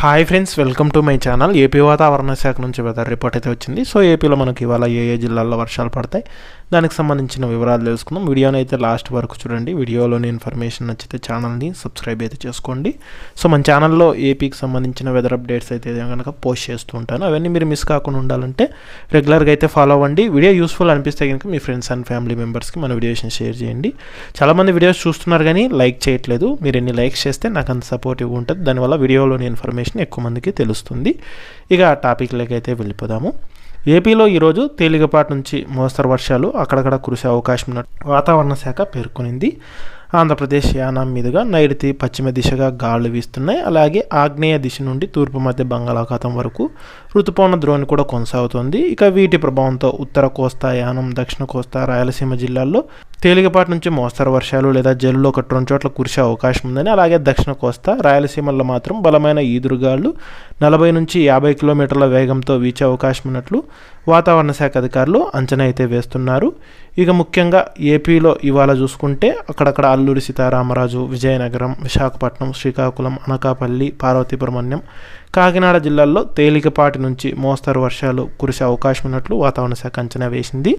Hi friends welcome to my channel AP వాతావరణ శాఖ నుంచి వెదర్ రిపోర్ట్ అయితే వచ్చింది. సో ఏపీలో మనకి ఇవాళ ఏ ఏ జిల్లాల్లో వర్షాలు పడతాయి? దానికి సంబంధించిన వివరాలు తెలుసుకుందాం. వీడియోని అయితే లాస్ట్ వరకు చూడండి. వీడియోలోని ఇన్ఫర్మేషన్ నచ్చితే ఛానల్ని సబ్స్క్రైబ్ అయితే చేసుకోండి. సో మన ఛానల్లో ఏపీకి సంబంధించిన వెదర్ అప్డేట్స్ అయితే కనుక పోస్ట్ చేస్తూ ఉంటాను. అవన్నీ మీరు మిస్ కాకుండా ఉండాలంటే రెగ్యులర్గా అయితే ఫాలో అవ్వండి. వీడియో యూస్ఫుల్ అనిపిస్తే కనుక మీ ఫ్రెండ్స్ అండ్ ఫ్యామిలీ మెంబర్స్కి మన వీడియోస్ని షేర్ చేయండి. చాలామంది వీడియోస్ చూస్తున్నారు కానీ లైక్ చేయట్లేదు. మీరు ఎన్ని లైక్స్ చేస్తే నాకు అంత సపోర్టివ్ ఉంటుంది. దానివల్ల వీడియోలోని ఇన్ఫర్మేషన్ ఎక్కువ మందికి తెలుస్తుంది. ఇక ఆ టాపిక్లోకి అయితే వెళ్ళిపోదాము. ఏపీలో ఈరోజు తేలికపాటి నుంచి మోస్తరు వర్షాలు అక్కడక్కడ కురిసే అవకాశం ఉన్నట్టు వాతావరణ శాఖ పేర్కొనింది. ఆంధ్రప్రదేశ్ యానాం మీదుగా నైరుతి పశ్చిమ దిశగా గాలులు వీస్తున్నాయి. అలాగే ఆగ్నేయ దిశ నుండి తూర్పు మధ్య బంగాళాఖాతం వరకు ఋతుపవన ద్రోణి కూడా కొనసాగుతోంది. ఇక వీటి ప్రభావంతో ఉత్తర కోస్తా యానం దక్షిణ కోస్తా రాయలసీమ జిల్లాల్లో తేలికపాటి నుంచి మోస్తరు వర్షాలు లేదా జల్లులో ఒకటి రెండు చోట్ల కురిసే అవకాశం ఉందని అలాగే దక్షిణ కోస్తా రాయలసీమల్లో మాత్రం బలమైన ఈదురుగాళ్ళు నలభై నుంచి యాభై కిలోమీటర్ల వేగంతో వీచే అవకాశం ఉన్నట్లు వాతావరణ శాఖ అధికారులు అంచనా అయితే వేస్తున్నారు. ఇక ముఖ్యంగా ఏపీలో ఇవాళ చూసుకుంటే అక్కడక్కడ అల్లూరి సీతారామరాజు విజయనగరం విశాఖపట్నం శ్రీకాకుళం అనకాపల్లి పార్వతీపురమణ్యం కాకినాడ జిల్లాల్లో తేలికపాటి నుంచి మోస్తరు వర్షాలు కురిసే అవకాశం ఉన్నట్లు వాతావరణ శాఖ అంచనా వేసింది.